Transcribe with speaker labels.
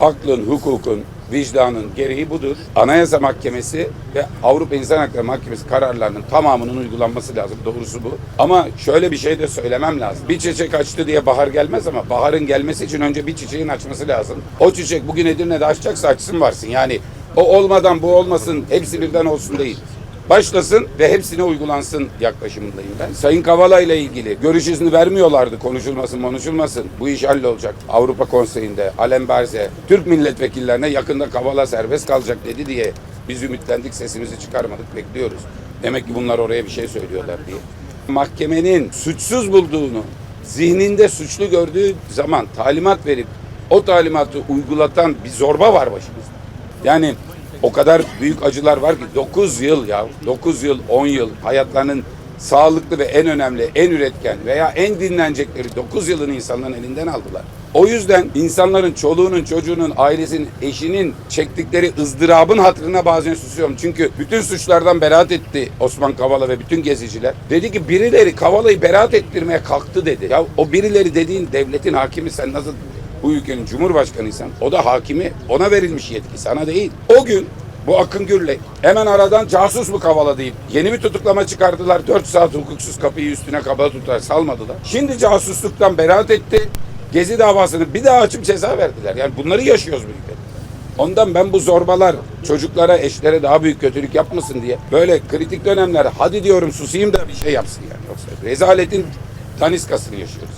Speaker 1: Aklın, hukukun, vicdanın gereği budur. Anayasa Mahkemesi ve Avrupa İnsan Hakları Mahkemesi kararlarının tamamının uygulanması lazım. Doğrusu bu. Ama şöyle bir şey de söylemem lazım. Bir çiçek açtı diye bahar gelmez ama baharın gelmesi için önce bir çiçeğin açması lazım. O çiçek bugün Edirne'de açacaksa açsın varsın. Yani o olmadan bu olmasın, hepsi birden olsun değil. Başlasın ve hepsine uygulansın yaklaşımındayım ben. Sayın Kavala ile ilgili görüş izni vermiyorlardı konuşulmasın konuşulmasın. Bu iş hallolacak. Avrupa Konseyi'nde Alem Barze Türk milletvekillerine yakında Kavala serbest kalacak dedi diye biz ümitlendik sesimizi çıkarmadık bekliyoruz. Demek ki bunlar oraya bir şey söylüyorlar diye. Mahkemenin suçsuz bulduğunu zihninde suçlu gördüğü zaman talimat verip o talimatı uygulatan bir zorba var başımızda. Yani o kadar büyük acılar var ki 9 yıl ya 9 yıl 10 yıl hayatlarının sağlıklı ve en önemli en üretken veya en dinlenecekleri 9 yılını insanların elinden aldılar. O yüzden insanların çoluğunun çocuğunun ailesinin eşinin çektikleri ızdırabın hatırına bazen susuyorum. Çünkü bütün suçlardan beraat etti Osman Kavala ve bütün geziciler. Dedi ki birileri Kavala'yı beraat ettirmeye kalktı dedi. Ya o birileri dediğin devletin hakimi sen nasıl bu ülkenin cumhurbaşkanıysan o da hakimi ona verilmiş yetki sana değil. O gün bu Akın Gürlek hemen aradan casus mu kavala deyip yeni bir tutuklama çıkardılar. 4 saat hukuksuz kapıyı üstüne kapalı tutar salmadılar. Şimdi casusluktan beraat etti. Gezi davasını bir daha açıp ceza verdiler. Yani bunları yaşıyoruz bu ülkede. Ondan ben bu zorbalar çocuklara, eşlere daha büyük kötülük yapmasın diye böyle kritik dönemler hadi diyorum susayım da bir şey yapsın yani. Yoksa rezaletin daniskasını yaşıyoruz.